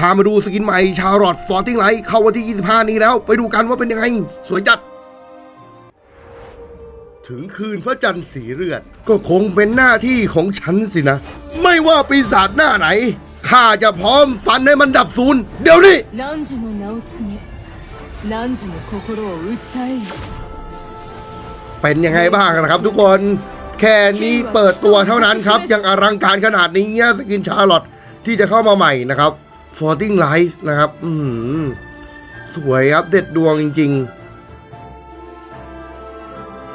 พามาดูสกินใหม่ชาลอตฟอร์ติ้งไลท์เข้าวันที่ 25 นี้แล้ว ไปดูกันว่าเป็นยังไง สวยจัด ถึงคืนพระจันทร์สีเลือด ก็คงเป็นหน้าที่ของฉันสินะ ไม่ว่าปีศาจหน้าไหนข้าจะพร้อมฟันให้มันดับศูนเดี๋ยวนี้เป็นยังไงบ้างนะครับทุกคนแค่นี้เปิดตัวเท่านั้นครับ ยังอลังการขนาดนี้สกินชาร์ลอตที่จะเข้ามาใหม่นะครับ ฟอร์ติ้งไลท์นะครับสวยครับ เด็ดดวงจริง ๆ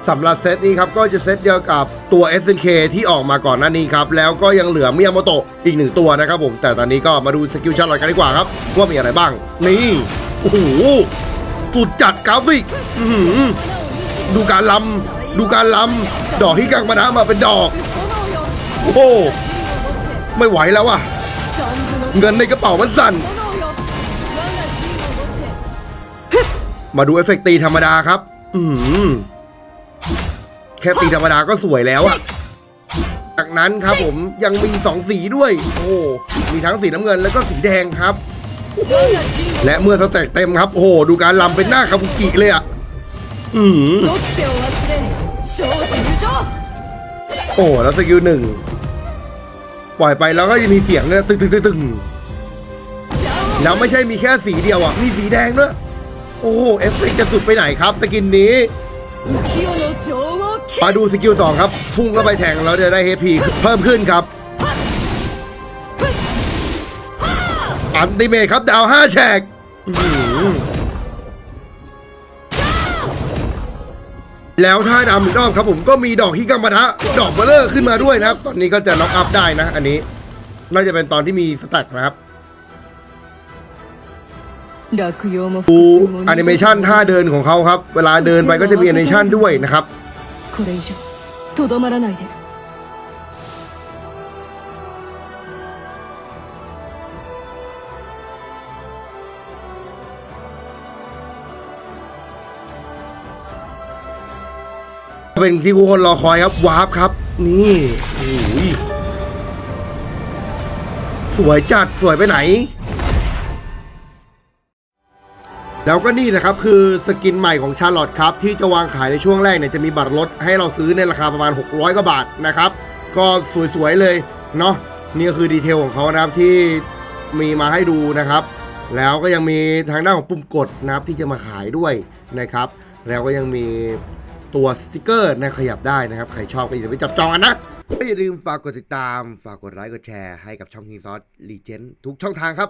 สำหรับเซตนี้ครับ ก็จะเซตเดียวกับตัว SNK ที่ออกมาก่อนหน้านี้ครับ แล้วก็ยังเหลือมิยาโมโตะอีกหนึ่งตัวนะครับผม แต่ตอนนี้ก็มาดูสกิลชั้นหลักกันดีกว่าครับ ว่ามีอะไรบ้าง นี่ โอ้โห สุดจัดกราฟิกดูการลำดูการลำดอกที่กางมานะมาเป็นดอก โอ้ไม่ไหวแล้วอะ เงินในกระเป๋ามันสั่น มาดูเอฟเฟกตีธรรมดาครับ อืมแค่ตีธรรมดาก็สวยแล้วอะจากนั้นครับผมยังมีสองสีด้วย โอ้มีทั้งสีน้ำเงินแล้วก็สีแดงครับ และเมื่อสแต็กเต็มครับ โอ้โห ดูการลำเป็นหน้าคาบุกิเลยอะอืมโอ้แล้วสกิลหนึ่ง ปล่อยไปแล้วก็จะมีเสียงเนี่ยตึงตึงตึงงแล้วไม่ใช่มีแค่สีเดียวอะ มีสีแดงด้วย โอ้โห เอฟเฟกจะสุดไปไหนครับ สกินนี้ มาดูสกิลสองครับ พุ่งเข้าไปแทงแล้วจะได้เฮพีเพิ่มขึ้นครับ อันติเมทครับ ดาวห้าแฉก แล้วถ้าดำอีกรอบครับผมก็มีดอกฮิกัมปะทะดอกเบลเลอร์ขึ้นมาด้วยนะครับ ตอนนี้ก็จะล็อกอัพได้นะ อันนี้น่าจะเป็นตอนที่มีสแต็กครับดูแอนิเมชันท่าเดินของเขาครับ เวลาเดินไปก็จะมีแอนิเมชันด้วยนะครับ เป็นที่ทุกคนรอคอยครับวาร์ปครับ นี่โอ้ยสวยจัดสวยไปไหน แล้วก็นี่นะครับคือสกินใหม่ของชาร์ลอตครับ ที่จะวางขายในช่วงแรกเนี่ยจะมีบัตรลดให้เราซื้อในราคาประมาณ 600กว่าบาทนะครับ ก็สวยๆเลยเนาะนี่ก็คือดีเทลของเขานะครับที่มีมาให้ดูนะครับ แล้วก็ยังมีทางด้านของปุ่มกดนะครับที่จะมาขายด้วยนะครับ แล้วก็ยังมี ตัวสติกเกอร์นะขยับได้นะครับ ใครชอบก็อย่าลืมไปจับจองกันนะก็อย่าลืมฝากกดติดตาม ฝากกดไลค์กดแชร์ให้กับช่องฮิงซอสลีเจนทุกช่องทางครับ